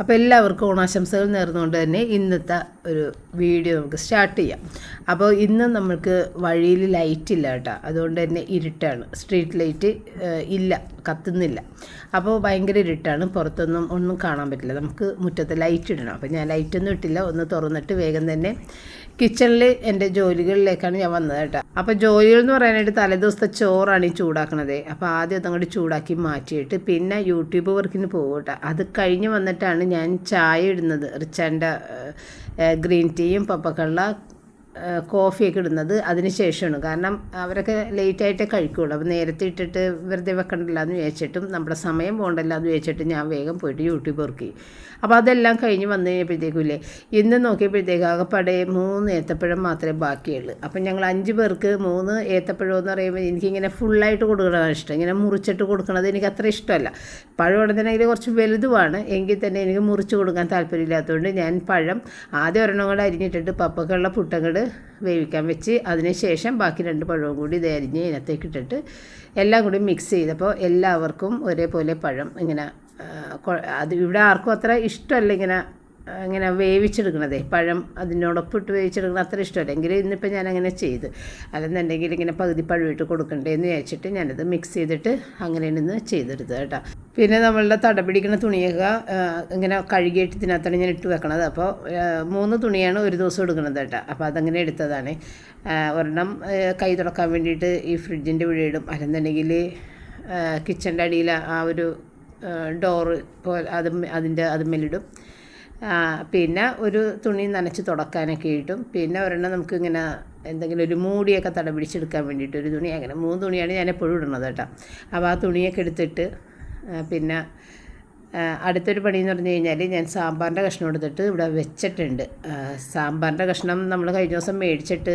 അപ്പോൾ എല്ലാവർക്കും ഓണാശംസകൾ നേർന്നുകൊണ്ട് തന്നെ ഇന്നത്തെ ഒരു വീഡിയോ നമുക്ക് സ്റ്റാർട്ട് ചെയ്യാം. അപ്പോൾ ഇന്ന് നമ്മൾക്ക് വഴിയിൽ ലൈറ്റ് ഇല്ല കേട്ടോ. അതുകൊണ്ട് തന്നെ ഇരുട്ടാണ്. സ്ട്രീറ്റ് ലൈറ്റ് ഇല്ല. കത്തുന്നില്ല. അപ്പോൾ ഭയങ്കര ഇരുട്ടാണ്. പുറത്തൊന്നും ഒന്നും കാണാൻ പറ്റില്ല. നമുക്ക് മുറ്റത്ത് ലൈറ്റ് ഇടണം. അപ്പോൾ ഞാൻ ലൈറ്റൊന്നും ഇട്ടില്ല. ഒന്ന് തുറന്നിട്ട് വേഗം തന്നെ കിച്ചണിൽ എന്റെ ജോലികളിലേക്കാണ് ഞാൻ വന്നത് കേട്ടോ. അപ്പോൾ ജോലികൾ എന്ന് പറയാനായിട്ട് തലേദിവസത്തെ ചോറാണ് ഈ ചൂടാക്കണത്. അപ്പോൾ ആദ്യം അതങ്ങോട്ട് ചൂടാക്കി മാറ്റിയിട്ട് പിന്നെ യൂട്യൂബ് വർക്കിന് പോകും അത് കഴിഞ്ഞ് വന്നിട്ടാണ് ഞാൻ ചായ ഇടുന്നത്. റിച്ചാന്റെ ഗ്രീൻ ടീയും പപ്പക്കള്ള കോഫിയൊക്കെ ഇടുന്നത് അതിന് ശേഷമാണ്. കാരണം അവരൊക്കെ ലേറ്റായിട്ടേ കഴിക്കുകയുള്ളൂ അപ്പോൾ നേരത്തെ ഇട്ടിട്ട് വെറുതെ വെക്കണ്ടല്ല എന്ന് വിചാരിച്ചിട്ടും നമ്മുടെ സമയം പോകണ്ടല്ല എന്ന് വിചാരിച്ചിട്ട് ഞാൻ വേഗം പോയിട്ട് യൂട്യൂബ് ഇറക്കി അപ്പോൾ അതെല്ലാം കഴിഞ്ഞ് വന്നു കഴിഞ്ഞപ്പോഴത്തേക്കും ഇല്ലേ ഇന്ന് നോക്കിയപ്പോഴത്തേക്ക് ആകെപ്പാടെ മൂന്ന് ഏത്തപ്പഴം മാത്രമേ ബാക്കിയുള്ളൂ. അപ്പം ഞങ്ങൾ അഞ്ച് പേർക്ക് മൂന്ന് ഏത്തപ്പഴം എന്ന് പറയുമ്പോൾ എനിക്കിങ്ങനെ ഫുള്ളായിട്ട് കൊടുക്കണതാണ് ഇഷ്ടം. ഇങ്ങനെ മുറിച്ചിട്ട് കൊടുക്കണത് എനിക്ക് അത്ര ഇഷ്ടമല്ല. പഴം ഉടനെങ്കിൽ കുറച്ച് വലുതുമാണ്. എങ്കിൽ തന്നെ എനിക്ക് മുറിച്ച് കൊടുക്കാൻ താല്പര്യമില്ലാത്തതുകൊണ്ട് ഞാൻ പഴം ആദ്യം ഒരെണ്ണം കൂടെ അരിഞ്ഞിട്ടിട്ട് പപ്പക്കുള്ള പുട്ടങ്ങട് വേവിക്കാൻ വെച്ച് അതിന് ശേഷം ബാക്കി രണ്ട് പഴവും കൂടി ഇത് അരിഞ്ഞ് ഇതിനകത്തേക്ക് ഇട്ടിട്ട് എല്ലാം കൂടി മിക്സ് ചെയ്തപ്പോൾ എല്ലാവർക്കും ഒരേപോലെ പഴം ഇങ്ങനെ അത് ഇവിടെ ആർക്കും അത്ര ഇഷ്ടമല്ല ഇങ്ങനെ ഇങ്ങനെ വേവിച്ചെടുക്കണതേ പഴം അതിനോടൊപ്പം ഇട്ട് വേവിച്ചെടുക്കണം അത്ര ഇഷ്ടമല്ല. എങ്കിലും ഇന്നിപ്പോൾ ഞാനങ്ങനെ അങ്ങനെ ചെയ്ത്. അല്ലെന്നുണ്ടെങ്കിൽ ഇങ്ങനെ പകുതി പഴം ഇട്ട് കൊടുക്കണ്ടേന്ന് വിചാരിച്ചിട്ട് ഞാനത് മിക്സ് ചെയ്തിട്ട് അങ്ങനെ നിന്ന് ചെയ്തെടുത്തത് കേട്ടോ. പിന്നെ നമ്മളുടെ തടപിടിക്കുന്ന തുണിയൊക്കെ ഇങ്ങനെ കഴുകിയിട്ട് ഇതിനകത്താണ് ഞാൻ ഇട്ട് വെക്കണത്. അപ്പോൾ മൂന്ന് തുണിയാണ് ഒരു ദിവസം എടുക്കുന്നത് കേട്ടോ. അപ്പോൾ അതങ്ങനെ എടുത്തതാണ്. ഒരെണ്ണം കൈ തുറക്കാൻ വേണ്ടിയിട്ട് ഈ ഫ്രിഡ്ജിന്റെ ഇടും. അല്ലെന്നുണ്ടെങ്കിൽ കിച്ചന്റെ അടിയിൽ ആ ഒരു ഡോറ് പോലെ അത് അതിന്റെ അതുമ്മലിടും പിന്നെ ഒരു തുണി നനച്ച് തുടക്കാനൊക്കെ ഇട്ടും പിന്നെ ഒരെണ്ണം നമുക്ക് ഇങ്ങനെ എന്തെങ്കിലും ഒരു മൂടിയൊക്കെ തട പിടിച്ചെടുക്കാൻ വേണ്ടിയിട്ട് ഒരു തുണി. അങ്ങനെ മൂന്ന് തുണിയാണ് ഞാൻ എപ്പോഴും ഇടുന്നത് കേട്ടോ. അപ്പോൾ ആ തുണിയൊക്കെ എടുത്തിട്ട് പിന്നെ അടുത്തൊരു പണി എന്ന് പറഞ്ഞു കഴിഞ്ഞാൽ ഞാൻ സാമ്പാറിന്റെ കഷ്ണം എടുത്തിട്ട് ഇവിടെ വെച്ചിട്ടുണ്ട്. സാമ്പാറിന്റെ കഷ്ണം നമ്മൾ കഴിഞ്ഞ ദിവസം മേടിച്ചിട്ട്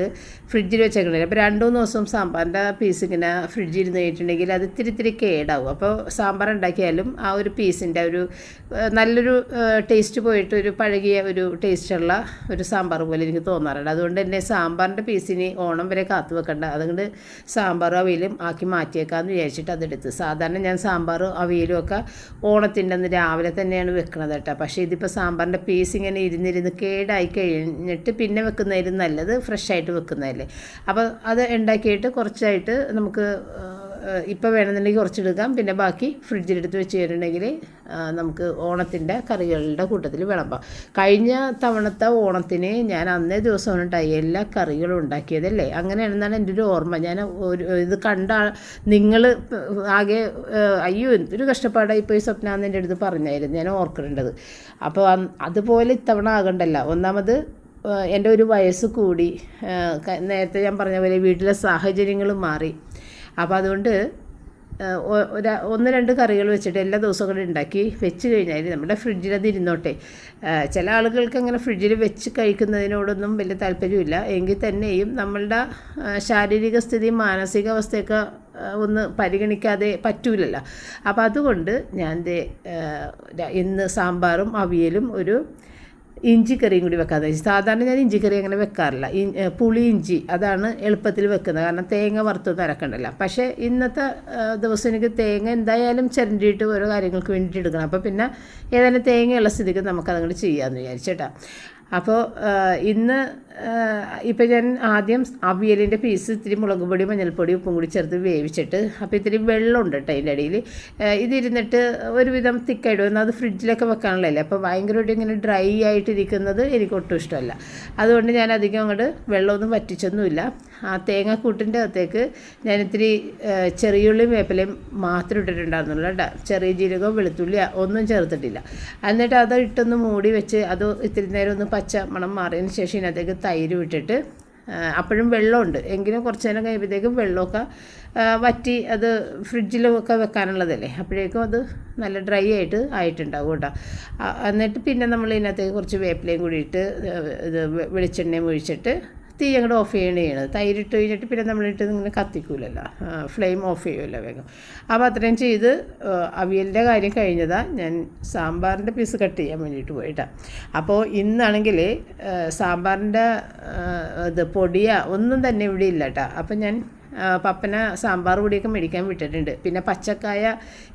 ഫ്രിഡ്ജിൽ വെച്ചേക്കണില്ല അപ്പോൾ രണ്ട് മൂന്ന് ദിവസം സാമ്പാറിന്റെ പീസ് ഇങ്ങനെ ഫ്രിഡ്ജിൽ ഇരുന്ന് കഴിഞ്ഞിട്ടുണ്ടെങ്കിൽ അത് ഇത്തിരി ഇത്തിരി കേടാവും. അപ്പോൾ സാമ്പാർ ഉണ്ടാക്കിയാലും ആ ഒരു പീസിന്റെ ഒരു നല്ലൊരു ടേസ്റ്റ് പോയിട്ട് ഒരു പഴകിയ ഒരു ടേസ്റ്റുള്ള ഒരു സാമ്പാർ പോലെ എനിക്ക് തോന്നാറുണ്ട്. അതുകൊണ്ട് തന്നെ സാമ്പാറിന്റെ പീസിന് ഓണം വരെ കാത്തു വെക്കണ്ട. അതുകൊണ്ട് സാമ്പാർ അവയിലും ആക്കി മാറ്റിയേക്കാമെന്ന് വിചാരിച്ചിട്ട് അതെടുത്ത്. സാധാരണ ഞാൻ സാമ്പാർ അവയിലും ഒക്കെ ഓണത്തിന്റെ രാവിലെ തന്നെയാണ് വെക്കുന്നത് കേട്ടോ. പക്ഷേ ഇതിപ്പോൾ സാമ്പാറിന്റെ പീസ് ഇങ്ങനെ ഇരുന്നിരുന്ന് കേടായി കഴിഞ്ഞിട്ട് പിന്നെ വെക്കുന്നതിലും നല്ലത് ഫ്രഷ് ആയിട്ട് വെക്കുന്നതല്ലേ. അപ്പോൾ അത് ഉണ്ടാക്കിയിട്ട് കുറച്ചായിട്ട് നമുക്ക് ഇപ്പോൾ വേണമെന്നുണ്ടെങ്കിൽ കുറച്ചെടുക്കാം. പിന്നെ ബാക്കി ഫ്രിഡ്ജിലെടുത്ത് വെച്ച് കഴിഞ്ഞിട്ടുണ്ടെങ്കിൽ നമുക്ക് ഓണത്തിന്റെ കറികളുടെ കൂട്ടത്തിൽ വിളമ്പാം കഴിഞ്ഞ തവണത്തെ ഓണത്തിന് ഞാൻ അന്നേ ഉണ്ടായി എല്ലാ കറികളും ഉണ്ടാക്കിയതല്ലേ? അങ്ങനെയാണെന്നാണ് എന്റെ ഒരു ഓർമ്മ. ഞാൻ ഒരു ഇത് കണ്ട നിങ്ങൾ ആകെ അയ്യോ എന്തൊരു കഷ്ടപ്പാടായി പോയി സ്വപ്ന എന്റെ അടുത്ത് പറഞ്ഞായിരുന്നു. ഞാൻ ഓർക്കേണ്ടത് അപ്പോൾ അതുപോലെ ഇത്തവണ ആകണ്ടല്ല. ഒന്നാമത് എന്റെ ഒരു വയസ്സ് കൂടി നേരത്തെ ഞാൻ പറഞ്ഞ പോലെ വീട്ടിലെ സാഹചര്യങ്ങൾ മാറി. അപ്പോൾ അതുകൊണ്ട് ഒന്ന് രണ്ട് കറികൾ വെച്ചിട്ട് എല്ലാ ദിവസവും കൂടെ ഉണ്ടാക്കി വെച്ച് കഴിഞ്ഞാൽ നമ്മുടെ ഫ്രിഡ്ജിലത് ഇരുന്നോട്ടെ. ചില ആളുകൾക്ക് അങ്ങനെ ഫ്രിഡ്ജിൽ വെച്ച് കഴിക്കുന്നതിനോടൊന്നും വലിയ താല്പര്യമില്ല. എങ്കിൽ തന്നെയും നമ്മളുടെ ശാരീരിക സ്ഥിതി മാനസികാവസ്ഥയൊക്കെ ഒന്ന് പരിഗണിക്കാതെ പറ്റൂലല്ലോ. അപ്പോൾ അതുകൊണ്ട് ഞാൻ ഇന്ന് സാമ്പാറും അവിയലും ഒരു ഇഞ്ചി കറിയും കൂടി വെക്കാതെ. സാധാരണ ഞാൻ ഇഞ്ചി കറി അങ്ങനെ വെക്കാറില്ല. പുളി ഇഞ്ചി അതാണ് എളുപ്പത്തിൽ വെക്കുന്നത്. കാരണം തേങ്ങ വറുത്തൊന്നും അരക്കണ്ടല്ലോ. പക്ഷേ ഇന്നത്തെ ദിവസം എനിക്ക് തേങ്ങ എന്തായാലും ചിരണ്ടിയിട്ട് ഓരോ കാര്യങ്ങൾക്ക് വേണ്ടിയിട്ട് എടുക്കണം. അപ്പോൾ പിന്നെ ഏതായാലും തേങ്ങയുള്ള സ്ഥിതിക്ക് നമുക്കതങ്ങോട്ട് ചെയ്യാമെന്ന് വിചാരിച്ചേട്ടാ അപ്പോൾ ഇന്ന് ഇപ്പം ഞാൻ ആദ്യം അവിയലിന്റെ പീസ് ഇത്തിരി മുളക് പൊടി മഞ്ഞൾപ്പൊടി ഉപ്പും കൂടി ചേർത്ത് വേവിച്ചിട്ട് അപ്പോൾ ഇത്തിരി വെള്ളമുണ്ട് കേട്ടോ അതിന്റെ ഇടയിൽ ഇതിരുന്നിട്ട് ഒരുവിധം തിക്കായിട്ട് വന്നാൽ അത് ഫ്രിഡ്ജിലൊക്കെ വെക്കാനുള്ളതല്ലേ? അപ്പോൾ ഭയങ്കരമായിട്ട് ഇങ്ങനെ ഡ്രൈ ആയിട്ടിരിക്കുന്നത് എനിക്ക് ഒട്ടും ഇഷ്ടമല്ല. അതുകൊണ്ട് ഞാൻ അധികം അങ്ങോട്ട് വെള്ളമൊന്നും വറ്റിച്ചൊന്നുമില്ല. ആ തേങ്ങാക്കൂട്ടിന്റെ അകത്തേക്ക് ഞാൻ ഇത്തിരി ചെറിയുള്ളിയും വേപ്പിലയും മാത്രം ഇട്ടിട്ടുണ്ടായിരുന്നുള്ളൂ കേട്ടോ. ചെറിയ ജീരകവും വെളുത്തുള്ളി ഒന്നും ചേർത്തിട്ടില്ല. എന്നിട്ട് അത് ഇട്ടൊന്ന് മൂടി വെച്ച് അത് ഇത്തിരി നേരം ഒന്ന് പച്ച മണം മാറിയതിന് ശേഷം ഇതിനകത്തേക്ക് തൈര് വിട്ടിട്ട് അപ്പോഴും വെള്ളമുണ്ട്. എങ്കിലും കുറച്ച് നേരം കഴിയുമ്പോഴത്തേക്കും വെള്ളമൊക്കെ വറ്റി അത് ഫ്രിഡ്ജിലൊക്കെ വെക്കാനുള്ളതല്ലേ. അപ്പോഴേക്കും അത് നല്ല ഡ്രൈ ആയിട്ട് ആയിട്ടുണ്ടാവും കേട്ടോ. എന്നിട്ട് പിന്നെ നമ്മൾ ഇതിനകത്തേക്ക് കുറച്ച് വേപ്പിലയും കൂടി ഇട്ട് ഇത് വെളിച്ചെണ്ണയും ഒഴിച്ചിട്ട് തീ അങ്ങോട്ട് ഓഫ് ചെയ്യണേ ചെയ്യണത് തൈരിട്ട് കഴിഞ്ഞിട്ട് പിന്നെ നമ്മളിട്ട് ഇങ്ങനെ കത്തിക്കൂലല്ലോ. ഫ്ലെയിം ഓഫ് ചെയ്യുമല്ലോ വേഗം. അപ്പോൾ അത്രയും ചെയ്ത് അവിയലിന്റെ കാര്യം കഴിഞ്ഞതാണ് ഞാൻ സാമ്പാറിന്റെ പീസ് കട്ട് ചെയ്യാൻ വേണ്ടിയിട്ട് പോയിട്ടാണ് അപ്പോൾ ഇന്നാണെങ്കിൽ സാമ്പാറിന്റെ ഇത് പൊടിയ ഒന്നും തന്നെ ഇവിടെ ഇല്ല കേട്ടോ അപ്പം ഞാൻ പപ്പന സാമ്പാർ പൊടിയൊക്കെ മേടിക്കാൻ വിട്ടിട്ടുണ്ട്. പിന്നെ പച്ചക്കായ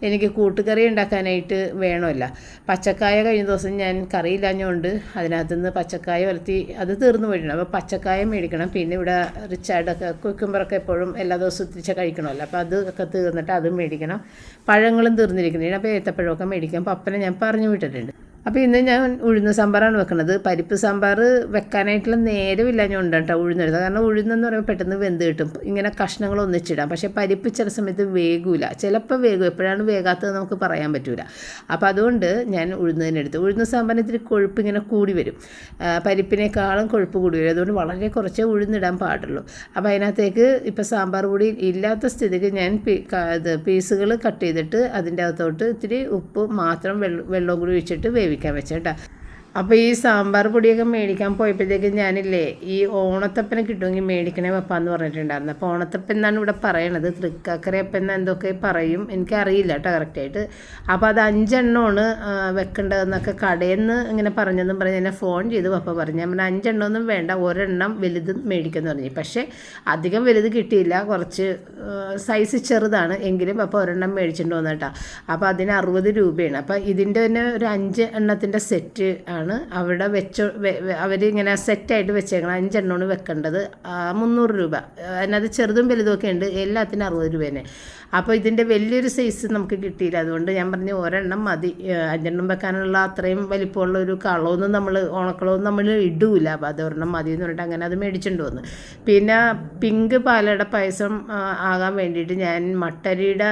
എനിക്ക് കൂട്ടുകറി ഉണ്ടാക്കാനായിട്ട് വേണമല്ല. പച്ചക്കായ കഴിഞ്ഞ ദിവസം ഞാൻ കറിയില്ലാഞ്ഞുകൊണ്ട് അതിനകത്തുനിന്ന് പച്ചക്കായ വലത്തി അത് തീർന്നു പോയിട്ടുണ്ട്. അപ്പോൾ പച്ചക്കായ മേടിക്കണം. പിന്നെ ഇവിടെ റിച്ചാർഡൊക്കെ കുക്കുമ്പറൊക്കെ എപ്പോഴും എല്ലാ ദിവസവും തിരിച്ച കഴിക്കണമല്ലോ. അപ്പോൾ അത് ഒക്കെ തീർന്നിട്ട് അതും മേടിക്കണം. പഴങ്ങളും തീർന്നിരിക്കുന്നുണ്ട്. അപ്പോൾ ഏത്തപ്പഴമൊക്കെ മേടിക്കാൻ പപ്പനെ ഞാൻ പറഞ്ഞു വിട്ടിട്ടുണ്ട്. അപ്പോൾ ഇന്ന് ഞാൻ ഉഴുന്ന സാമ്പാറാണ് വെക്കുന്നത് പരിപ്പ് സാമ്പാർ വെക്കാനായിട്ടുള്ള നേരമില്ല ഞാൻ ഉണ്ട് കേട്ടോ ഉഴുന്നെടുത്തത് കാരണം ഉഴുന്നെന്ന് പറയുമ്പോൾ പെട്ടെന്ന് വെന്ത് കിട്ടും. ഇങ്ങനെ കഷ്ണങ്ങൾ ഒന്നിച്ചിടാം. പക്ഷേ പരിപ്പ് ചില സമയത്ത് വേഗൂല. ചിലപ്പോൾ വേഗം. എപ്പോഴാണ് വേഗാത്തത് നമുക്ക് പറയാൻ പറ്റൂല. അപ്പോൾ അതുകൊണ്ട് ഞാൻ ഉഴുന്നതിനെടുത്ത് ഉഴുന്ന സാമ്പാറിന് ഇത്തിരി കൊഴുപ്പ് ഇങ്ങനെ കൂടി വരും. പരിപ്പിനേക്കാളും കൊഴുപ്പ് കൂടി വരും. അതുകൊണ്ട് വളരെ കുറച്ചേ ഉഴുന്നിടാൻ പാടുള്ളൂ. അപ്പോൾ അതിനകത്തേക്ക് ഇപ്പോൾ സാമ്പാർ പൊടി ഇല്ലാത്ത സ്ഥിതിക്ക് ഞാൻ പീസുകൾ കട്ട് ചെയ്തിട്ട് അതിന്റെ അകത്തോട്ട് ഇത്തിരി ഉപ്പ് മാത്രം വെള്ളം കൂടി ഒഴിച്ചിട്ട് വേവിക്കാൻ വെച്ചേട്ടാ. അപ്പോൾ ഈ സാമ്പാർ പൊടിയൊക്കെ മേടിക്കാൻ പോയപ്പോഴത്തേക്കും ഞാനില്ലേ ഈ ഓണത്തപ്പനെ കിട്ടുമെങ്കിൽ മേടിക്കണേ വെപ്പാന്ന് പറഞ്ഞിട്ടുണ്ടായിരുന്നു. അപ്പോൾ ഓണത്തപ്പൻ എന്നാണ് ഇവിടെ പറയണത്? തൃക്കാക്കരയപ്പൻ എന്ന് എന്തൊക്കെ പറയും? എനിക്കറിയില്ല കേട്ടോ കറക്റ്റായിട്ട് അപ്പോൾ അത് അഞ്ചെണ്ണമാണ് വെക്കേണ്ടതെന്നൊക്കെ കടയിൽ നിന്ന് ഇങ്ങനെ പറഞ്ഞതെന്നും പറഞ്ഞ് എന്നെ ഫോൺ ചെയ്ത്. പപ്പ പറഞ്ഞു ഞാൻ പറഞ്ഞാൽ അഞ്ചെണ്ണമൊന്നും വേണ്ട ഒരെണ്ണം വലുത് മേടിക്കുമെന്ന് പറഞ്ഞു. പക്ഷേ അധികം വലുത് കിട്ടിയില്ല കുറച്ച് സൈസ് ചെറുതാണ്. എങ്കിലും അപ്പോൾ ഒരെണ്ണം മേടിച്ചിട്ടുണ്ടോ കേട്ടോ. അപ്പോൾ അതിന് അറുപത് രൂപയാണ്. അപ്പോൾ ഇതിന്റെ തന്നെ ഒരു അഞ്ച് എണ്ണത്തിന്റെ സെറ്റ് ആണ്. അവിടെ വെച്ച് അവരിങ്ങനെ സെറ്റായിട്ട് വെച്ചേക്കണം അഞ്ചെണ്ണമാണ് വെക്കേണ്ടത്. മുന്നൂറ് രൂപ. അതിനകത്ത് ചെറുതും വലുതുമൊക്കെ ഉണ്ട്. എല്ലാത്തിനും അറുപത് രൂപ തന്നെ അപ്പോൾ ഇതിന്റെ വലിയൊരു സൈസ് നമുക്ക് കിട്ടിയില്ല. അതുകൊണ്ട് ഞാൻ പറഞ്ഞു ഒരെണ്ണം മതി. അഞ്ചെണ്ണം വെക്കാനുള്ള അത്രയും വലിപ്പമുള്ള ഒരു കളമൊന്നും നമ്മൾ ഓണക്കളമൊന്നും നമ്മൾ ഇടൂല. അപ്പോൾ അത് ഒരെണ്ണം മതി എന്ന് പറഞ്ഞിട്ട് അങ്ങനെ അത് മേടിച്ചിട്ട് വന്നു. പിന്നെ പിങ്ക് പാലട പായസം ആകാൻ വേണ്ടിയിട്ട് ഞാൻ മട്ടരിയുടെ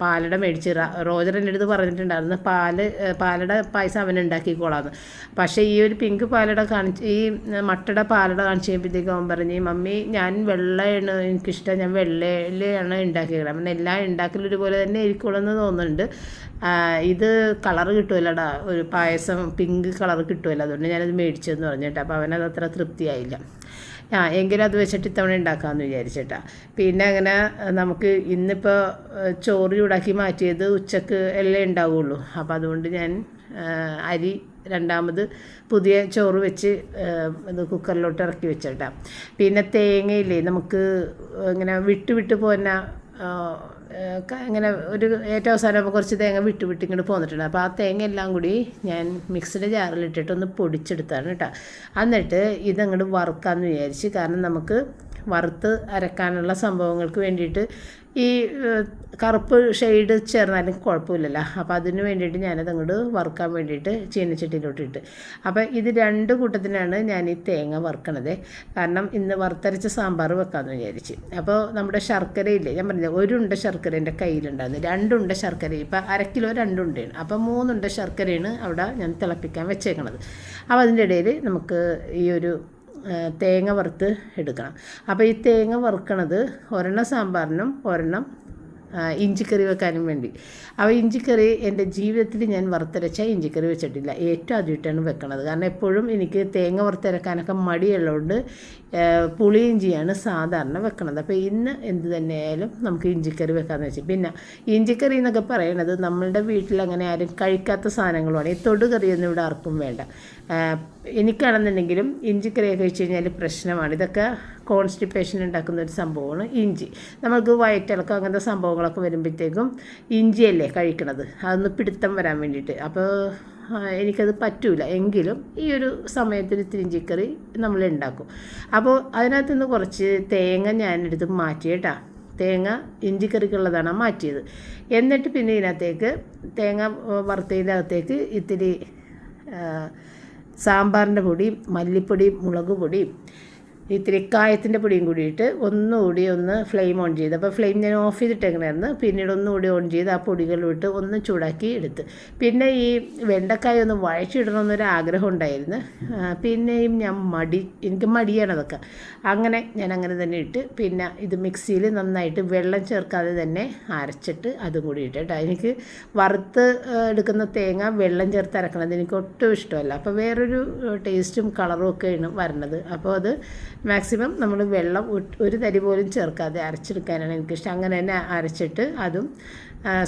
പാലട മേടിച്ച്. റോജറിന്റെ അടുത്ത് പറഞ്ഞിട്ടുണ്ടായിരുന്നു. പാൽ പാലട പായസം അവൻ ഉണ്ടാക്കിക്കോളാന്ന് പക്ഷേ ഈ ഒരു പിങ്ക് പാലട കാണിച്ച് ഈ മട്ടയുടെ പാലട കാണിച്ച് കഴിയുമ്പോഴത്തേക്കും അവൻ പറഞ്ഞു മമ്മി ഞാൻ വെള്ളയാണ് എനിക്കിഷ്ടം ഞാൻ വെള്ളയിലാണ് ഉണ്ടാക്കിയത് അവൻ എല്ലാം ഉണ്ടാക്കലും ഒരുപോലെ തന്നെ ഇരിക്കുള്ളൂ തോന്നുന്നുണ്ട്. ഇത് കളർ കിട്ടുമല്ലടാ ഒരു പായസം പിങ്ക് കളർ കിട്ടുമല്ലോ അതുകൊണ്ട് ഞാനത് മേടിച്ചതെന്ന് പറഞ്ഞിട്ട് അപ്പോൾ അവനത് അത്ര തൃപ്തിയായില്ല. ആ എങ്കിലും അത് വെച്ചിട്ട് ഇത്തവണ ഉണ്ടാക്കാമെന്ന് വിചാരിച്ചിട്ടാ പിന്നെ അങ്ങനെ നമുക്ക് ഇന്നിപ്പോൾ ചോറ് ചൂടാക്കി മാറ്റിയത് ഉച്ചയ്ക്ക് എല്ലാം ഉണ്ടാവുള്ളൂ. അപ്പോൾ അതുകൊണ്ട് ഞാൻ അരി രണ്ടാമത് പുതിയ ചോറ് വെച്ച് ഇത് കുക്കറിലോട്ട് ഇറക്കി വെച്ചിട്ടാം. പിന്നെ തേങ്ങയില്ലേ നമുക്ക് ഇങ്ങനെ വിട്ട് വിട്ട് പോന്ന അങ്ങനെ ഒരു ഏറ്റവും അവസാനം അപ്പോൾ കുറച്ച് തേങ്ങ വിട്ട് വിട്ട് ഇങ്ങോട്ട് പോന്നിട്ടുണ്ട്. അപ്പോൾ ആ തേങ്ങ എല്ലാം കൂടി ഞാൻ മിക്സിന്റെ ജാറിലിട്ടിട്ട് ഒന്ന് പൊടിച്ചെടുത്താണ് കേട്ടോ. എന്നിട്ട് ഇതങ്ങോട്ട് വറുക്കാമെന്ന് വിചാരിച്ച് കാരണം നമുക്ക് വറുത്ത് അരക്കാനുള്ള സംഭവങ്ങൾക്ക് വേണ്ടിയിട്ട് ഈ കറുപ്പ് ഷെയ്ഡ് ചേർന്നാലും കുഴപ്പമില്ലല്ലോ. അപ്പോൾ അതിന് വേണ്ടിയിട്ട് ഞാനത് അങ്ങോട്ട് വറുക്കാൻ വേണ്ടിയിട്ട് ചീനച്ചട്ടിയിലോട്ട് ഇട്ട് അപ്പോൾ ഇത് രണ്ട് കൂട്ടത്തിനാണ് ഞാൻ ഈ തേങ്ങ വറുക്കണത്. കാരണം ഇന്ന് വറുത്തരച്ച സാമ്പാർ വെക്കാമെന്ന് വിചാരിച്ച്. അപ്പോൾ നമ്മുടെ ശർക്കരയില്ലേ ഞാൻ പറഞ്ഞത് ഒരുണ്ട ശർക്കര എന്റെ കയ്യിലുണ്ടായിരുന്നു. രണ്ടുണ്ട ശർക്കര ഇപ്പം അര കിലോ രണ്ടുണ്ടയാണ് അപ്പോൾ മൂന്നുണ്ട ശർക്കരയാണ് അവിടെ ഞാൻ തിളപ്പിക്കാൻ വെച്ചേക്കണത്. അപ്പോൾ അതിന്റെ ഇടയിൽ നമുക്ക് ഈ ഒരു തേങ്ങ വറുത്ത് എടുക്കണം. അപ്പോൾ ഈ തേങ്ങ വറുക്കണത് ഒരെണ്ണം സാമ്പാറിനും ഒരെണ്ണം ഇഞ്ചിക്കറി വെക്കാനും വേണ്ടി. അപ്പോൾ ഇഞ്ചിക്കറി എന്റെ ജീവിതത്തിൽ ഞാൻ വറുത്തരച്ച ഇഞ്ചിക്കറി വെച്ചിട്ടില്ല. ഏറ്റവും ആദ്യമായിട്ടാണ് വെക്കണത്. കാരണം എപ്പോഴും എനിക്ക് തേങ്ങ വറുത്തരക്കാനൊക്കെ മടിയുള്ളതുകൊണ്ട് പുളി ഇഞ്ചിയാണ് സാധാരണ വെക്കണത്. അപ്പോൾ ഇന്ന് എന്ത് തന്നെയായാലും നമുക്ക് ഇഞ്ചിക്കറി വെക്കാമെന്ന് വെച്ചു. പിന്നെ ഇഞ്ചിക്കറി എന്നൊക്കെ പറയണത് നമ്മളുടെ വീട്ടിൽ അങ്ങനെ ആരും കഴിക്കാത്ത സാധനങ്ങളുമാണ്. ഈ തൊടുകറിയൊന്നും ഇവിടെ ആർക്കും വേണ്ട. എനിക്കാണെന്നുണ്ടെങ്കിലും ഇഞ്ചിക്കറിയൊക്കെ വെച്ച് കഴിഞ്ഞാൽ പ്രശ്നമാണ്. ഇതൊക്കെ കോൺസ്റ്റിപ്പേഷൻ ഉണ്ടാക്കുന്ന ഒരു സംഭവമാണ് ഇഞ്ചി. നമ്മൾക്ക് വയറ്റിളക്കം അങ്ങനത്തെ സംഭവങ്ങളൊക്കെ വരുമ്പോഴത്തേക്കും ഇഞ്ചിയല്ലേ കഴിക്കണത്? അതൊന്ന് പിടുത്തം വരാൻ വേണ്ടിയിട്ട്. അപ്പോൾ എനിക്കത് പറ്റൂല. എങ്കിലും ഈ ഒരു സമയത്ത് ഇത്തിരി ഇഞ്ചിക്കറി നമ്മൾ ഉണ്ടാക്കും. അപ്പോൾ അതിനകത്ത് നിന്ന് കുറച്ച് തേങ്ങ ഞാനെടുത്ത് മാറ്റി കേട്ടാ. തേങ്ങ ഇഞ്ചിക്കറിക്കുള്ളതാണ് മാറ്റിയത്. എന്നിട്ട് പിന്നെ ഇതിനകത്തേക്ക് തേങ്ങ വറുത്തതിന്റെ അകത്തേക്ക് ഇത്തിരി സാമ്പാറിന്റെ പൊടി മല്ലിപ്പൊടി മുളക് പൊടി ഇത്തിരി കായത്തിന്റെ പൊടിയും കൂടിയിട്ട് ഒന്നുകൂടി ഒന്ന് ഫ്ലെയിം ഓൺ ചെയ്ത്. അപ്പോൾ ഫ്ലെയിം ഞാൻ ഓഫ് ചെയ്തിട്ടെങ്ങനെയായിരുന്നു പിന്നീട് ഒന്നുകൂടി ഓൺ ചെയ്ത് ആ പൊടികൾ വിട്ട് ഒന്ന് ചൂടാക്കി എടുത്ത്. പിന്നെ ഈ വെണ്ടക്കായ ഒന്ന് വഴച്ചിടണമെന്നൊരു ആഗ്രഹം ഉണ്ടായിരുന്നു പിന്നെയും ഞാൻ മടി എനിക്ക് മടിയാണ് അതൊക്കെ. അങ്ങനെ ഞാൻ അങ്ങനെ തന്നെ ഇട്ട് പിന്നെ ഇത് മിക്സിയിൽ നന്നായിട്ട് വെള്ളം ചേർക്കാതെ തന്നെ അരച്ചിട്ട് അതും കൂടി ഇട്ട് കേട്ടോ. എനിക്ക് വറുത്ത് എടുക്കുന്ന തേങ്ങ വെള്ളം ചേർത്ത് അരക്കണത് എനിക്ക് ഒട്ടും ഇഷ്ടമല്ല. അപ്പോൾ വേറൊരു ടേസ്റ്റും കളറും ഒക്കെയാണ് വരണത്. അപ്പോൾ അത് മാക്സിമം നമ്മൾ വെള്ളം ഒരു തരി പോലും ചേർക്കാതെ അരച്ചെടുക്കാനാണ് എനിക്കിഷ്ടം. അങ്ങനെ തന്നെ അരച്ചിട്ട് അതും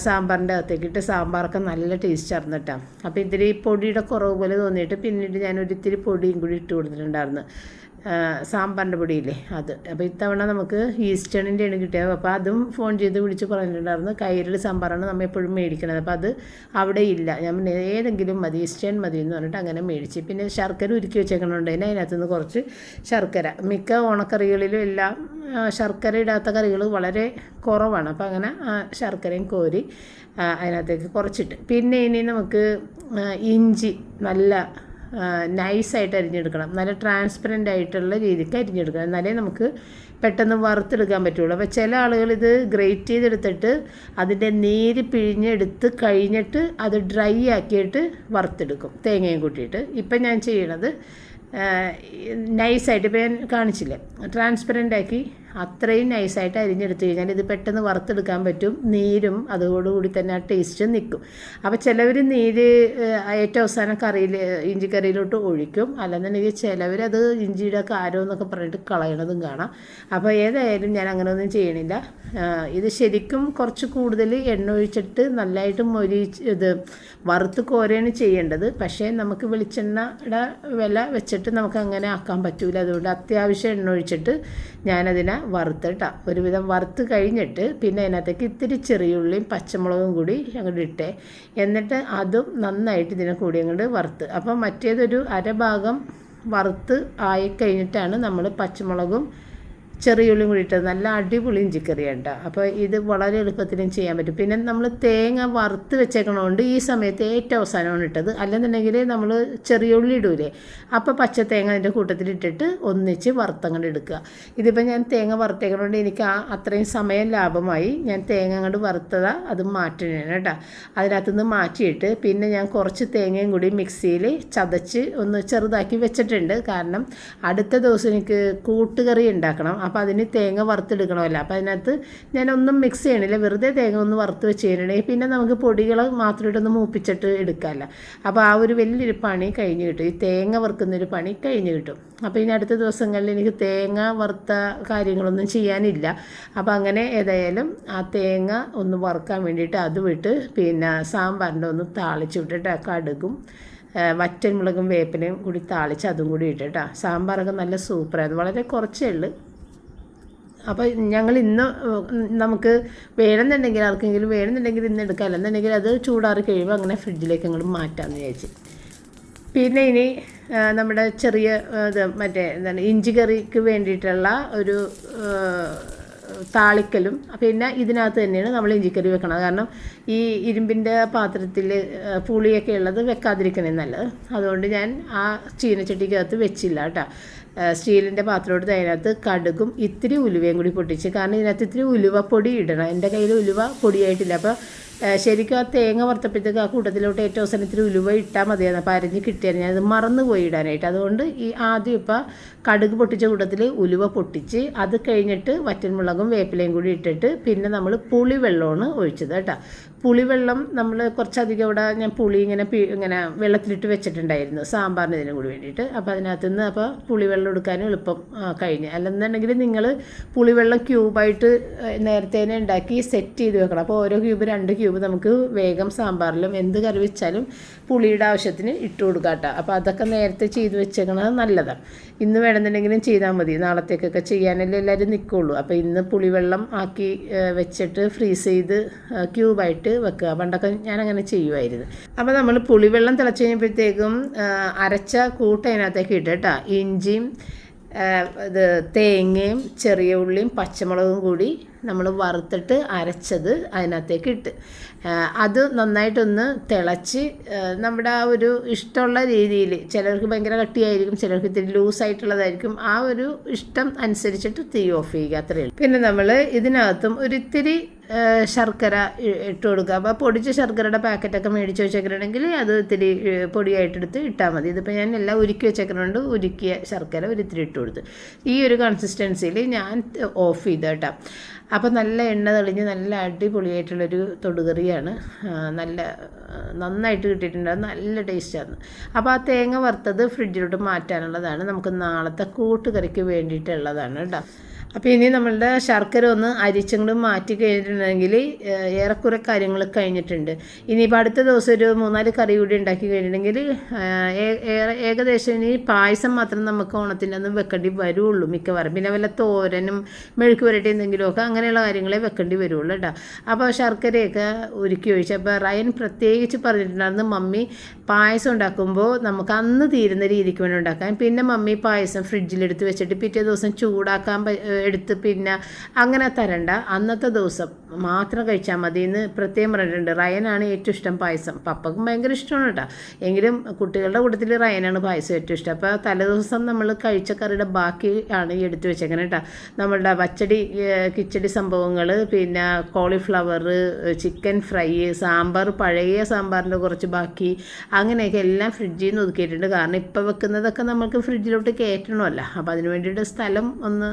സാമ്പാറിന്റെ അകത്തേക്കിട്ട് സാമ്പാറൊക്കെ നല്ല ടേസ്റ്റ് ചേർന്നിട്ടാണ് അപ്പോൾ ഇത്തിരി പൊടിയുടെ കുറവ് പോലെ തോന്നിയിട്ട് പിന്നീട് ഞാൻ ഒരു ഇത്തിരി പൊടിയും കൂടി ഇട്ട് കൊടുത്തിട്ടുണ്ടായിരുന്നു. സാമ്പാറിന്റെ പൊടിയില്ലേ? അത്. അപ്പോൾ ഇത്തവണ നമുക്ക് ഈസ്റ്റേണിന്റെയാണ് കിട്ടിയത്. അപ്പോൾ അതും ഫോൺ ചെയ്ത് വിളിച്ച് പറഞ്ഞിട്ടുണ്ടായിരുന്നു. കയ്യിൽ സാമ്പാറാണ് നമ്മൾ എപ്പോഴും മേടിക്കണത്. അപ്പോൾ അത് അവിടെ ഇല്ല. ഞാൻ പിന്നെ ഏതെങ്കിലും മതി ഈസ്റ്റേൺ മതി എന്ന് പറഞ്ഞിട്ട് അങ്ങനെ മേടിച്ച്. പിന്നെ ശർക്കര ഉരുക്കി വെച്ചേക്കണുണ്ട്. അതിനകത്ത് നിന്ന് കുറച്ച് ശർക്കര. മിക്ക ഓണക്കറികളിലും എല്ലാം ശർക്കര ഇടാത്ത കറികൾ വളരെ കുറവാണ്. അപ്പോൾ അങ്ങനെ ശർക്കരയും കോരി അതിനകത്തേക്ക് കുറച്ചിട്ട്. പിന്നെ ഇനി നമുക്ക് ഇഞ്ചി നല്ല നൈസായിട്ട് അരിഞ്ഞെടുക്കണം. നല്ല ട്രാൻസ്പെറന്റ് ആയിട്ടുള്ള രീതിക്ക് അരിഞ്ഞെടുക്കണം. എന്നാലേ നമുക്ക് പെട്ടെന്ന് വറുത്തെടുക്കാൻ പറ്റുള്ളൂ. അപ്പോൾ ചില ആളുകൾ ഇത് ഗ്രേറ്റ് ചെയ്തെടുത്തിട്ട് അതിന്റെ നീര് പിഴിഞ്ഞെടുത്ത് കഴിഞ്ഞിട്ട് അത് ഡ്രൈ ആക്കിയിട്ട് വറുത്തെടുക്കും തേങ്ങയും കൂട്ടിയിട്ട്. ഇപ്പം ഞാൻ ചെയ്യണത് നൈസായിട്ട് ഇപ്പം ഞാൻ കാണിച്ചില്ലേ? ട്രാൻസ്പെറന്റ് ആക്കി അത്രയും നൈസായിട്ട് അരിഞ്ഞെടുത്തു കഴിഞ്ഞാൽ ഇത് പെട്ടെന്ന് വറുത്തെടുക്കാൻ പറ്റും. നീരും അതോടുകൂടി തന്നെ ആ ടേസ്റ്റും നിൽക്കും. അപ്പോൾ ചിലവർ നീര് ഏറ്റവും അവസാനം കറിയിൽ ഇഞ്ചിക്കറിയിലോട്ട് ഒഴിക്കും. അല്ലെന്നുണ്ടെങ്കിൽ ചിലവരത് ഇഞ്ചിയുടെ കാരം എന്നൊക്കെ പറഞ്ഞിട്ട് കളയണതും കാണാം. അപ്പോൾ ഏതായാലും ഞാൻ അങ്ങനെ ഒന്നും ചെയ്യണില്ല ഇത് ശരിക്കും കുറച്ച് കൂടുതൽ എണ്ണ ഒഴിച്ചിട്ട് നല്ലതായിട്ട് മൊരി ഇത് വറുത്ത് കോരയാണ് ചെയ്യേണ്ടത്. പക്ഷേ നമുക്ക് വെളിച്ചെണ്ണയുടെ വില വെച്ചിട്ട് നമുക്ക് അങ്ങനെ ആക്കാൻ പറ്റൂല. അതുകൊണ്ട് അത്യാവശ്യം എണ്ണ ഒഴിച്ചിട്ട് ഞാനതിനെ വറുത്തിട്ടാ. ഒരുവിധം വറുത്ത് കഴിഞ്ഞിട്ട് പിന്നെ അതിനകത്തേക്ക് ഇത്തിരി ചെറിയുള്ളിയും പച്ചമുളകും കൂടി അങ്ങോട്ട് ഇട്ടേ. എന്നിട്ട് അതും നന്നായിട്ട് ഇതിനെ കൂടി അങ്ങോട്ട് വറുത്ത്. അപ്പം മറ്റേതൊരു അരഭാഗം വറുത്ത് ആയി കഴിഞ്ഞിട്ടാണ് നമ്മൾ പച്ചമുളകും ചെറിയുള്ളിയും കൂടി ഇട്ടത്. നല്ല അടിപൊളി ഇഞ്ചിക്കറിയാണ് കേട്ടോ അപ്പോൾ ഇത് വളരെ എളുപ്പത്തിലും ചെയ്യാൻ പറ്റും. പിന്നെ നമ്മൾ തേങ്ങ വറുത്ത് വെച്ചേക്കണോണ്ട് ഈ സമയത്ത് ഏറ്റവും അവസാനമാണ് ഇട്ടത്. അല്ലെന്നുണ്ടെങ്കിൽ നമ്മൾ ചെറിയ ഉള്ളി ഇടൂലേ. അപ്പോൾ പച്ച തേങ്ങ അതിന്റെ കൂട്ടത്തിൽ ഇട്ടിട്ട് ഒന്നിച്ച് വറുത്തങ്ങോട്ട് എടുക്കുക. ഇതിപ്പോൾ ഞാൻ തേങ്ങ വറുത്തേക്കണോണ്ട് എനിക്ക് ആ അത്രയും സമയം ലാഭമായി. ഞാൻ തേങ്ങ അങ്ങോട്ട് വറുത്തതാ അത് മാറ്റണേ കേട്ടോ. അതിനകത്ത് നിന്ന് മാറ്റിയിട്ട് പിന്നെ ഞാൻ കുറച്ച് തേങ്ങയും കൂടി മിക്സിയിൽ ചതച്ച് ഒന്ന് ചെറുതാക്കി വെച്ചിട്ടുണ്ട്. കാരണം അടുത്ത ദിവസം എനിക്ക് കൂട്ടുകറി ഉണ്ടാക്കണം. അപ്പോൾ അതിന് തേങ്ങ വറുത്തെടുക്കണമല്ലോ. അപ്പോൾ അതിനകത്ത് ഞാനൊന്നും മിക്സ് ചെയ്യണില്ല. വെറുതെ തേങ്ങ ഒന്ന് വറുത്ത് വെച്ച് കഴിഞ്ഞിട്ടുണ്ടെങ്കിൽ പിന്നെ നമുക്ക് പൊടികൾ മാത്രം ഇട്ടൊന്ന് മൂപ്പിച്ചിട്ട് എടുക്കാമല്ല. അപ്പോൾ ആ ഒരു വലിയൊരു പണി കഴിഞ്ഞ് കിട്ടും. ഈ തേങ്ങ വറുക്കുന്നൊരു പണി കഴിഞ്ഞ് കിട്ടും. അപ്പോൾ ഇനി അടുത്ത ദിവസങ്ങളിൽ എനിക്ക് തേങ്ങ വറുത്ത കാര്യങ്ങളൊന്നും ചെയ്യാനില്ല. അപ്പോൾ അങ്ങനെ ഏതായാലും ആ തേങ്ങ ഒന്ന് വറുക്കാൻ വേണ്ടിയിട്ട് അത് വിട്ട് പിന്നെ സാമ്പാറിന്റെ ഒന്ന് താളിച്ച് വിട്ടിട്ട് കടുകും വറ്റൻമുളകും വേപ്പിലയും കൂടി താളിച്ച് അതും കൂടി ഇട്ടിട്ടാ. സാമ്പാറൊക്കെ നല്ല സൂപ്പറായിരുന്നു. വളരെ കുറച്ചേ ഉള്ളൂ. അപ്പോൾ ഞങ്ങൾ ഇന്ന് നമുക്ക് വേണമെന്നുണ്ടെങ്കിൽ ആർക്കെങ്കിലും വേണമെന്നുണ്ടെങ്കിൽ ഇന്ന് എടുക്കാം. അല്ലെന്നുണ്ടെങ്കിൽ അത് ചൂടാറി കഴിയുമ്പോൾ അങ്ങനെ ഫ്രിഡ്ജിലേക്ക് അങ്ങോട്ട് മാറ്റാമെന്ന് വിചാരിച്ച്. പിന്നെ ഇനി നമ്മുടെ ചെറിയ ഇത് മറ്റേ എന്താണ് ഇഞ്ചി കറിക്ക് വേണ്ടിയിട്ടുള്ള ഒരു താളിക്കലും പിന്നെ ഇതിനകത്ത് തന്നെയാണ് നമ്മൾ ഇഞ്ചിക്കറി വെക്കണത്. കാരണം ഈ ഇരുമ്പിന്റെ പാത്രത്തിൽ പുളിയൊക്കെ ഉള്ളത് വെക്കാതിരിക്കണേ നല്ലത്. അതുകൊണ്ട് ഞാൻ ആ ചീനച്ചട്ടിക്കകത്ത് വെച്ചില്ല കേട്ടോ. സ്റ്റീലിന്റെ പാത്രം എടുത്ത് അതിനകത്ത് കടുകും ഇത്തിരി ഉലുവയും കൂടി പൊട്ടിച്ച്. കാരണം ഇതിനകത്ത് ഇത്തിരി ഉലുവ പൊടി ഇടണം. എന്റെ കയ്യിൽ ഉലുവ പൊടിയായിട്ടില്ല. അപ്പോൾ ശരിക്കും ആ തേങ്ങ വറുത്തപ്പോഴത്തേക്ക് ആ കൂട്ടത്തിലോട്ട് ഏറ്റവും അവസാനം ഇത്തിരി ഉലുവ ഇട്ടാൽ മതിയായിരുന്നു. അപ്പോൾ അരിഞ്ഞ് കിട്ടിയാൽ ഞാനത് മറന്നു പോയി ഇടാനായിട്ട്. അതുകൊണ്ട് ഈ ആദ്യം ഇപ്പോൾ കടുക് പൊട്ടിച്ച കൂട്ടത്തിൽ ഉലുവ പൊട്ടിച്ച് അത് കഴിഞ്ഞിട്ട് വറ്റൻമുളകും വേപ്പിലയും കൂടി ഇട്ടിട്ട് പിന്നെ നമ്മൾ പുളിവെള്ളമാണ് ഒഴിച്ചത് കേട്ടോ. പുളിവെള്ളം നമ്മൾ കുറച്ചധികം ഇവിടെ ഞാൻ പുളി ഇങ്ങനെ ഇങ്ങനെ വെള്ളത്തിലിട്ട് വെച്ചിട്ടുണ്ടായിരുന്നു. സാമ്പാറിന് ഇതിനും കൂടി വേണ്ടിയിട്ട്. അപ്പോൾ അതിനകത്ത് നിന്ന് അപ്പോൾ പുളിവെള്ളം എടുക്കാനും എളുപ്പം കഴിഞ്ഞു. അല്ലെന്നുണ്ടെങ്കിൽ നിങ്ങൾ പുളിവെള്ളം ക്യൂബായിട്ട് നേരത്തെ തന്നെ ഉണ്ടാക്കി സെറ്റ് ചെയ്ത് വെക്കണം. അപ്പോൾ ഓരോ ക്യൂബ് രണ്ട് ക്യൂബ് നമുക്ക് വേഗം സാമ്പാറിലും എന്ത് കറി വെച്ചാലും പുളിയുടെ ആവശ്യത്തിന് ഇട്ട് കൊടുക്കാം കേട്ടോ. അപ്പോൾ അതൊക്കെ നേരത്തെ ചെയ്ത് വെച്ചേക്കണത് നല്ലതാണ് ഇന്ന് വേണമെന്നുണ്ടെങ്കിലും ചെയ്താൽ മതി. നാളത്തേക്കൊക്കെ ചെയ്യാനല്ലേ എല്ലാവരും നിൽക്കുള്ളൂ. അപ്പോൾ ഇന്ന് പുളിവെള്ളം ആക്കി വെച്ചിട്ട് ഫ്രീസ് ചെയ്ത് ആ, ക്യൂബായിട്ട് വെക്കുക. പണ്ടൊക്കെ അങ്ങനെ ചെയ്യുമായിരുന്നു അപ്പോൾ നമ്മൾ പുളിവെള്ളം തിളച്ച് കഴിഞ്ഞപ്പോഴത്തേക്കും അരച്ച കൂട്ട് അതിനകത്തേക്ക് ഇട്ട് കേട്ടോ. ഇഞ്ചിയും ഇത് തേങ്ങയും ചെറിയ ഉള്ളിയും പച്ചമുളകും കൂടി നമ്മൾ വറുത്തിട്ട് അരച്ചത് അതിനകത്തേക്ക് ഇട്ട്. അത് നന്നായിട്ടൊന്ന് തിളച്ച് നമ്മുടെ ആ ഒരു ഇഷ്ടമുള്ള രീതിയിൽ ചിലർക്ക് ഭയങ്കര കട്ടിയായിരിക്കും ചിലർക്ക് ഇത്തിരി ലൂസായിട്ടുള്ളതായിരിക്കും ആ ഒരു ഇഷ്ടം അനുസരിച്ചിട്ട് തീ ഓഫ് ചെയ്യുക അത്രയേ ഉള്ളൂ. പിന്നെ നമ്മൾ ഇതിനകത്തും ഒരിത്തിരി ശർക്കര ഇട്ട് കൊടുക്കുക. അപ്പോൾ പൊടിച്ച ശർക്കരയുടെ പാക്കറ്റൊക്കെ മേടിച്ച് വെച്ചേക്കണമെങ്കിൽ അത് ഇത്തിരി പൊടിയായിട്ടെടുത്ത് ഇട്ടാൽ മതി. ഇതിപ്പോൾ ഞാൻ എല്ലാം ഉരുക്കി വെച്ചേക്കുന്നുണ്ട് ഉരുക്കിയ ശർക്കര ഒരിത്തിരി ഇട്ട് കൊടുത്ത്. ഈ ഒരു കൺസിസ്റ്റൻസിയിൽ ഞാൻ ഓഫ് ചെയ്ത് കേട്ടോ. അപ്പോൾ നല്ല എണ്ണ തെളിഞ്ഞ് നല്ല അടിപൊളിയായിട്ടുള്ളൊരു തൊടുകറിയാണ്. നല്ല നന്നായിട്ട് കിട്ടിയിട്ടുണ്ട്. നല്ല ടേസ്റ്റാണ്. അപ്പോൾ ആ തേങ്ങ വറുത്തത് ഫ്രിഡ്ജിലോട്ട് മാറ്റാനുള്ളതാണ്. നമുക്ക് നാളത്തെ കൂട്ടുകറിക്ക് വേണ്ടിയിട്ടുള്ളതാണ് കേട്ടോ. അപ്പോൾ ഇനി നമ്മളുടെ ശർക്കര ഒന്ന് അരിച്ചങ്ങോട്ട് മാറ്റി കഴിഞ്ഞിട്ടുണ്ടെങ്കിൽ ഏറെക്കുറെ കാര്യങ്ങൾ കഴിഞ്ഞിട്ടുണ്ട്. ഇനിയിപ്പോൾ അടുത്ത ദിവസം ഒരു മൂന്നാൽ കറി കൂടി ഉണ്ടാക്കി കഴിഞ്ഞിട്ടുണ്ടെങ്കിൽ ഏകദേശം ഇനി പായസം മാത്രം നമുക്ക് ഓണത്തിന്റെ ഒന്നും വെക്കേണ്ടി വരുള്ളൂ മിക്കവാറും. പിന്നെ വല്ല തോരനും മെഴുക്ക് പുരട്ടി എന്തെങ്കിലുമൊക്കെ അങ്ങനെയുള്ള കാര്യങ്ങളെ വെക്കേണ്ടി വരുള്ളൂ കേട്ടോ. അപ്പോൾ ശർക്കരയൊക്കെ ഒരുക്കി ഒഴിച്ച് അപ്പോൾ റയൻ പ്രത്യേകിച്ച് പറഞ്ഞിട്ടുണ്ടായിരുന്നു മമ്മി പായസം ഉണ്ടാക്കുമ്പോൾ നമുക്ക് അന്ന് തീരുന്ന രീതിക്ക് വേണ്ടി ഉണ്ടാക്കാൻ. പിന്നെ മമ്മി പായസം ഫ്രിഡ്ജിലെടുത്ത് വെച്ചിട്ട് പിറ്റേ ദിവസം ചൂടാക്കാൻ എടുത്ത് പിന്നെ അങ്ങനെ തരണ്ട. അന്നത്തെ ദിവസം മാത്രം കഴിച്ചാൽ മതി എന്ന് പ്രത്യേകം പറഞ്ഞിട്ടുണ്ട്. റയനാണ് ഏറ്റവും ഇഷ്ടം പായസം. പപ്പക്കും ഭയങ്കര ഇഷ്ടമാണ് കേട്ടോ. എങ്കിലും കുട്ടികളുടെ കൂട്ടത്തിൽ റയനാണ് പായസം ഏറ്റവും ഇഷ്ടം. അപ്പോൾ തലേദിവസം നമ്മൾ കഴിച്ച കറിയുടെ ബാക്കി ആണ് ഈ എടുത്ത് വെച്ചേക്കുന്നത് കേട്ടോ. നമ്മളുടെ പച്ചടി കിച്ചടി സംഭവങ്ങൾ പിന്നെ കോളിഫ്ലവർ ചിക്കൻ ഫ്രൈ സാമ്പാർ പഴയ സാമ്പാറിന്റെ കുറച്ച് ബാക്കി അങ്ങനെയൊക്കെ എല്ലാം ഫ്രിഡ്ജിൽ നിന്ന് ഒതുക്കിയിട്ടുണ്ട്. കാരണം ഇപ്പോൾ വെക്കുന്നതൊക്കെ നമുക്ക് ഫ്രിഡ്ജിലോട്ട് കയറ്റണമല്ല. അപ്പോൾ അതിന് വേണ്ടിയിട്ട് സ്ഥലം ഒന്ന്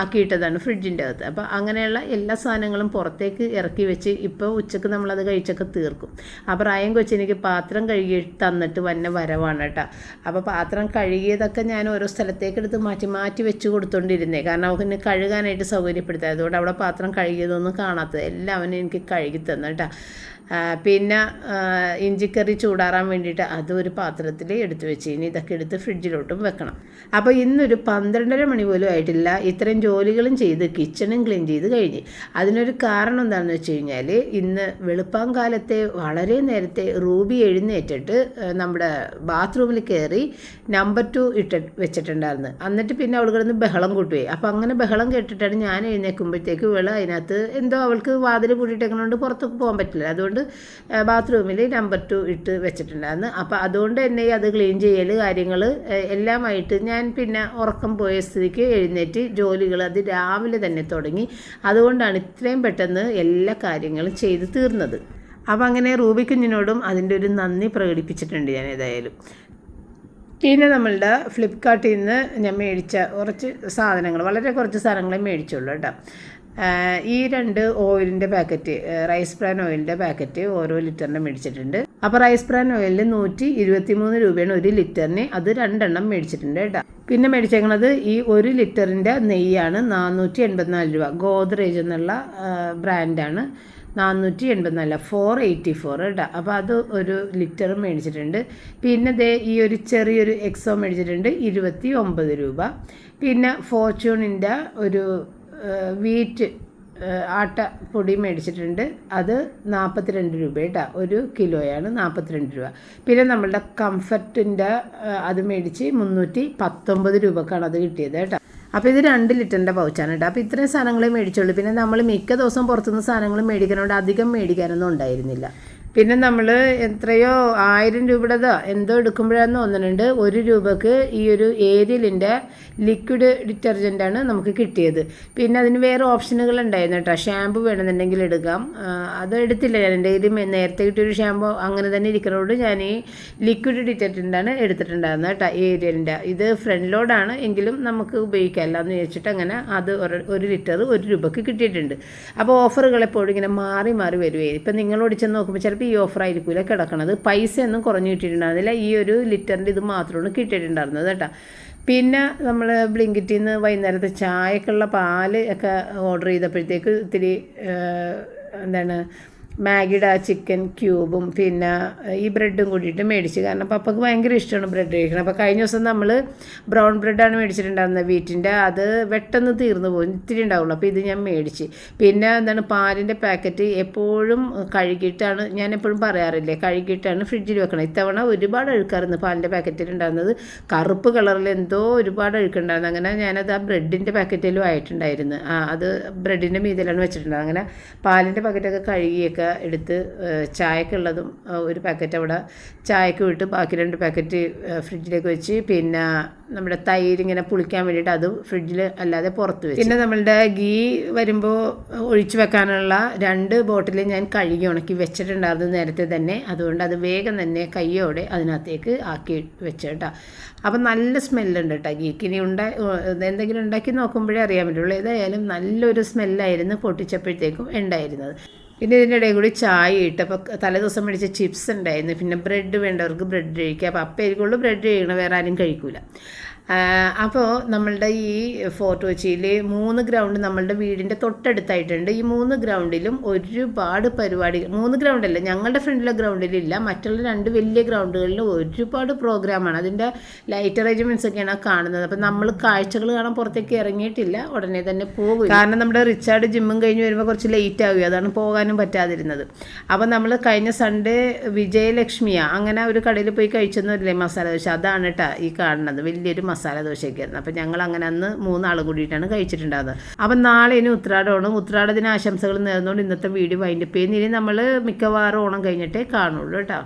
ആക്കിയിട്ടതാണ് ഫ്രിഡ്ജിന്റെ അകത്ത്. അപ്പോൾ അങ്ങനെയുള്ള എല്ലാ സാധനങ്ങളും പുറത്തേക്ക് ഇറക്കി വെച്ച് ഇപ്പോൾ ഉച്ചയ്ക്ക് നമ്മളത് കഴിച്ചൊക്കെ തീർക്കും. അപ്പോൾ പ്രായം കൊച്ചിനിക്ക് പാത്രം കഴുകി തന്നിട്ട് വന്ന വരവാണ് കേട്ടോ. അപ്പോൾ പാത്രം കഴുകിയതൊക്കെ ഞാൻ ഓരോ സ്ഥലത്തേക്കെടുത്ത് മാറ്റി മാറ്റി വെച്ച് കൊടുത്തോണ്ടിരുന്നേ. കാരണം അവന് കഴുകാനായിട്ട് സൗകര്യപ്പെടുത്താം. അതുകൊണ്ട് അവിടെ പാത്രം കഴുകിയതൊന്നും കാണാത്തത്. എല്ലാം അവനെ എനിക്ക് കഴുകി തന്നു കേട്ടോ. പിന്നെ ഇഞ്ചിക്കറി ചൂടാറാൻ വേണ്ടിയിട്ട് അതും ഒരു പാത്രത്തിൽ എടുത്ത് വെച്ച് ഇനി ഇതൊക്കെ എടുത്ത് ഫ്രിഡ്ജിലോട്ടും വെക്കണം. അപ്പോൾ ഇന്നൊരു പന്ത്രണ്ടര മണി പോലും ആയിട്ടില്ല. ഇത്രയും ജോലികളും ചെയ്ത് കിച്ചണും ക്ലീൻ ചെയ്ത് കഴിഞ്ഞ്. അതിനൊരു കാരണം എന്താണെന്ന് വെച്ച് കഴിഞ്ഞാൽ ഇന്ന് വെളുപ്പാൻ കാലത്തെ വളരെ നേരത്തെ റൂബി എഴുന്നേറ്റിട്ട് നമ്മുടെ ബാത്റൂമിൽ കയറി നമ്പർ ടു ഇട്ട് വെച്ചിട്ടുണ്ടായിരുന്നു. എന്നിട്ട് പിന്നെ അവൾ കിടന്ന് ബഹളം കൂട്ടുകയെ അപ്പോൾ അങ്ങനെ ബഹളം കേട്ടിട്ടാണ് ഞാൻ എഴുന്നേൽക്കുമ്പോഴത്തേക്ക് വെള്ളം അതിനകത്ത് എന്തോ അവൾക്ക് വാതിൽ കൂട്ടിയിട്ടേക്കുന്നതുകൊണ്ട് പുറത്തേക്ക് പോകാൻ പറ്റില്ല. അതുകൊണ്ട് ബാത്റൂമിൽ നമ്പർ ടു ഇട്ട് വെച്ചിട്ടുണ്ടായിരുന്നു. അപ്പോൾ അതുകൊണ്ട് തന്നെ അത് ക്ലീൻ ചെയ്യൽ കാര്യങ്ങൾ എല്ലാമായിട്ട് ഞാൻ പിന്നെ ഉറക്കം പോയ സ്ഥിതിക്ക് എഴുന്നേറ്റ് ജോലികൾ അത് രാവിലെ തന്നെ തുടങ്ങി. അതുകൊണ്ടാണ് ഇത്രയും പെട്ടെന്ന് എല്ലാ കാര്യങ്ങളും ചെയ്ത് തീർന്നത്. അപ്പം അങ്ങനെ റൂബി കുഞ്ഞിനോടും അതിന്റെ ഒരു നന്ദി പ്രകടിപ്പിച്ചിട്ടുണ്ട് ഞാൻ ഏതായാലും. പിന്നെ നമ്മളുടെ ഫ്ലിപ്കാർട്ടിൽ നിന്ന് ഞാൻ മേടിച്ച കുറച്ച് സാധനങ്ങൾ വളരെ കുറച്ച് സാധനങ്ങളെ മേടിച്ചുള്ളൂ കേട്ടോ. ഈ രണ്ട് ഓയിലിന്റെ പാക്കറ്റ് റൈസ് ബ്രാൻ ഓയിലിന്റെ പാക്കറ്റ് ഓരോ ലിറ്ററിന്റെ മേടിച്ചിട്ടുണ്ട്. അപ്പോൾ റൈസ് ബ്രാൻ ഓയിലിന് നൂറ്റി ഇരുപത്തി മൂന്ന് രൂപയാണ് ഒരു ലിറ്ററിന്. അത് രണ്ടെണ്ണം മേടിച്ചിട്ടുണ്ട് കേട്ടോ. പിന്നെ മേടിച്ചേക്കണത് ഈ ഒരു ലിറ്ററിന്റെ നെയ്യാണ് നാനൂറ്റി എൺപത്തിനാല് രൂപ. ഗോദ്രേജ് എന്നുള്ള ബ്രാൻഡാണ് നാനൂറ്റി എൺപത്തിനാല് ഫോർ എയ്റ്റി ഫോർ കേട്ടോ. അപ്പോൾ അത് ഒരു ലിറ്റർ മേടിച്ചിട്ടുണ്ട്. പിന്നെ ദേ ഈ ഒരു ചെറിയൊരു എക്സോ മേടിച്ചിട്ടുണ്ട് ഇരുപത്തി ഒമ്പത് രൂപ. പിന്നെ ഫോർച്യൂണിന്റെ ഒരു വീറ്റ് ആട്ട പൊടി മേടിച്ചിട്ടുണ്ട്. അത് നാൽപ്പത്തിരണ്ട് രൂപ കേട്ടോ ഒരു കിലോയാണ് നാൽപ്പത്തിരണ്ട് രൂപ. പിന്നെ നമ്മളുടെ കംഫർട്ടിന്റെ അത് മേടിച്ച് മുന്നൂറ്റി പത്തൊമ്പത് രൂപക്കാണ് അത് കിട്ടിയത് കേട്ടോ. അപ്പോൾ ഇത് രണ്ട് ലിറ്ററിന്റെ പൗച്ചാണ് കേട്ടോ അപ്പോൾ ഇത്രയും സാധനങ്ങളെ മേടിച്ചുള്ളൂ. പിന്നെ നമ്മൾ മിക്ക ദിവസം പുറത്തുനിന്ന് സാധനങ്ങൾ മേടിക്കുന്നതുകൊണ്ട് അധികം മേടിക്കാനൊന്നും ഉണ്ടായിരുന്നില്ല. പിന്നെ നമ്മൾ എത്രയോ ആയിരം രൂപയുടെതോ എന്തോ എടുക്കുമ്പോഴാന്ന് തോന്നുന്നുണ്ട്. ഒരു രൂപക്ക് ഈ ഒരു ഏരിയലിന്റെ ലിക്വിഡ് ഡിറ്റർജന്റാണ് നമുക്ക് കിട്ടിയത്. പിന്നെ അതിന് വേറെ ഓപ്ഷനുകൾ ഉണ്ടായിരുന്നു കേട്ടോ. ഷാമ്പു വേണമെന്നുണ്ടെങ്കിൽ എടുക്കാം. അത് എടുത്തില്ല ഞാൻ. എന്റെ ഇത് നേരത്തെ കിട്ടിയൊരു ഷാമ്പു അങ്ങനെ തന്നെ ഇരിക്കുന്നതുകൊണ്ട് ഞാൻ ഈ ലിക്വിഡ് ഡിറ്റർജന്റാണ് എടുത്തിട്ടുണ്ടായിരുന്നത് കേട്ടോ ഏരിയലിന്റെ ഇത് ഫ്രണ്ട് ലോഡാണ് എങ്കിലും നമുക്ക് ഉപയോഗിക്കാമല്ല എന്ന് വെച്ചിട്ട് അങ്ങനെ അത് ഒരു ലിറ്റർ ഒരു രൂപക്ക് കിട്ടിയിട്ടുണ്ട്. അപ്പോൾ ഓഫറുകൾ എപ്പോഴും ഇങ്ങനെ മാറി മാറി വരുവേ ഇപ്പം നിങ്ങൾ ഓടിച്ചെന്ന് നോക്കുമ്പോൾ ചിലപ്പോൾ ഈ ഓഫർ ആയിരിക്കില്ല കിടക്കണത്? പൈസ ഒന്നും കുറഞ്ഞു കിട്ടിയിട്ടുണ്ടായിരുന്നില്ല. ഈ ഒരു ലിറ്ററിന്റെ ഇത് മാത്രമാണ് കിട്ടിയിട്ടുണ്ടായിരുന്നത് കേട്ടോ. പിന്നെ നമ്മൾ ബ്ലിങ്കിറ്റിൽ നിന്ന് വൈകുന്നേരത്തെ ചായക്കുള്ള പാൽ ഒക്കെ ഓർഡർ ചെയ്തപ്പോഴത്തേക്ക് ഇത്തിരി എന്താണ് മാഗിയുടെ ആ ചിക്കൻ ക്യൂബും പിന്നെ ഈ ബ്രെഡും കൂടിയിട്ട് മേടിച്ച്. കാരണം പപ്പക്ക് ഭയങ്കര ഇഷ്ടമാണ് ബ്രെഡ് കഴിക്കണം അപ്പോൾ കഴിഞ്ഞ ദിവസം നമ്മൾ ബ്രൗൺ ബ്രെഡാണ് മേടിച്ചിട്ടുണ്ടായിരുന്നത് വീട്ടിന്റെ അത് പെട്ടെന്ന് തീർന്നു പോകും ഇത്തിരി ഉണ്ടാവുള്ളൂ. അപ്പോൾ ഇത് ഞാൻ മേടിച്ച്. പിന്നെ എന്താണ് പാലിന്റെ പാക്കറ്റ് എപ്പോഴും കഴുകിയിട്ടാണ് ഞാൻ എപ്പോഴും പറയാറില്ലേ കഴുകിയിട്ടാണ് ഫ്രിഡ്ജിൽ വെക്കണം ഇത്തവണ ഒരുപാട് അഴുക്കായിരുന്നു പാലിന്റെ പാക്കറ്റിൽ ഉണ്ടായിരുന്നത്. കറുപ്പ് കളറിൽ എന്തോ ഒരുപാട് അഴുക്കുണ്ടായിരുന്നു. അങ്ങനെ ഞാനത് ആ ബ്രെഡിന്റെ പാക്കറ്റിലും ആയിട്ടുണ്ടായിരുന്നു. ആ അത് ബ്രെഡിന്റെ മീതിലാണ് വെച്ചിട്ടുണ്ടായിരുന്നത്. അങ്ങനെ പാലിന്റെ പാക്കറ്റൊക്കെ കഴുകിയൊക്കെ എടുത്ത് ചായക്കുള്ളതും ഒരു പാക്കറ്റ് അവിടെ ചായക്ക് വിട്ട് ബാക്കി രണ്ട് പാക്കറ്റ് ഫ്രിഡ്ജിലേക്ക് വെച്ച് പിന്നെ നമ്മുടെ തൈര് ഇങ്ങനെ പുളിക്കാൻ വേണ്ടിയിട്ട് അതും ഫ്രിഡ്ജിൽ അല്ലാതെ പുറത്ത് വെച്ച്. പിന്നെ നമ്മളുടെ ഗീ വരുമ്പോൾ ഒഴിച്ചു വെക്കാനുള്ള രണ്ട് ബോട്ടിൽ ഞാൻ കഴുകി ഉണക്കി വെച്ചിട്ടുണ്ടായിരുന്നു നേരത്തെ തന്നെ. അതുകൊണ്ട് അത് വേഗം തന്നെ കയ്യോടെ അതിനകത്തേക്ക് ആക്കി വെച്ചു അപ്പം നല്ല സ്മെല്ലുണ്ട് കേട്ടോ ഗീക്ക്. ഇനി ഉണ്ടാ എന്തെങ്കിലും ഉണ്ടാക്കി നോക്കുമ്പോഴേ അറിയാൻ പറ്റുള്ളൂ. ഏതായാലും നല്ലൊരു സ്മെല്ലായിരുന്നു പൊട്ടിച്ചപ്പോഴത്തേക്കും ഉണ്ടായിരുന്നത്. പിന്നെ ഇതിന്റെ ഇടയിൽ കൂടി ചായ ഇട്ട് അപ്പോൾ തലേദിവസം മേടിച്ച ചിപ്സ് ഉണ്ടായിരുന്നു. പിന്നെ ബ്രെഡ് വേണ്ടവർക്ക് ബ്രെഡ് കഴിക്കുക അപ്പോൾ അപ്പം ബ്രെഡ് കഴിക്കണം വേറെ ആരും കഴിക്കൂല. അപ്പോൾ നമ്മളുടെ ഈ ഫോർട്ട് കൊച്ചിയിൽ മൂന്ന് ഗ്രൗണ്ട് നമ്മളുടെ വീടിന്റെ തൊട്ടടുത്തായിട്ടുണ്ട്. ഈ മൂന്ന് ഗ്രൗണ്ടിലും ഒരുപാട് പരിപാടികൾ മൂന്ന് ഗ്രൗണ്ടല്ല ഞങ്ങളുടെ ഫ്രണ്ടിലെ ഗ്രൗണ്ടിലില്ല മറ്റുള്ള രണ്ട് വലിയ ഗ്രൗണ്ടുകളിൽ ഒരുപാട് പ്രോഗ്രാമാണ് അതിന്റെ ലൈറ്റ് അറേഞ്ച്മെന്റ്സ് ഒക്കെയാണ് കാണുന്നത്. അപ്പം നമ്മൾ കാഴ്ചകൾ കാണാൻ പുറത്തേക്ക് ഇറങ്ങിയിട്ടില്ല. ഉടനെ തന്നെ പോകും. കാരണം നമ്മുടെ റിച്ചാർഡ് ജിമ്മും കഴിഞ്ഞ് വരുമ്പോൾ കുറച്ച് ലേറ്റ് ആവുക അതാണ് പോകാനും പറ്റാതിരുന്നത്. അപ്പോൾ നമ്മൾ കഴിഞ്ഞ സൺഡേ വിജയലക്ഷ്മിയാണ് അങ്ങനെ ഒരു കടയിൽ പോയി കഴിച്ചൊന്നുമില്ലേ മസാല ദോശ? അതാണ് കേട്ടോ ഈ കാണുന്നത്. വലിയൊരു മസാല ദോശയൊക്കെയായിരുന്നു അപ്പം ഞങ്ങൾ അങ്ങനെ അന്ന് മൂന്നാളും കൂടിയിട്ടാണ് കഴിച്ചിട്ടുണ്ടാകുന്നത് അപ്പം നാളെ ഇനി ഉത്രാടമാണ് ഉത്രാടത്തിന് ആശംസകൾ നേർന്നുകൊണ്ട് ഇന്നത്തെ വീഡിയോ വൈൻഡപ്പ് ചെയ്യുന്ന ഇനി നമ്മൾ മിക്കവാറും ഓണം കഴിഞ്ഞിട്ടേ കാണുള്ളൂ കേട്ടോ.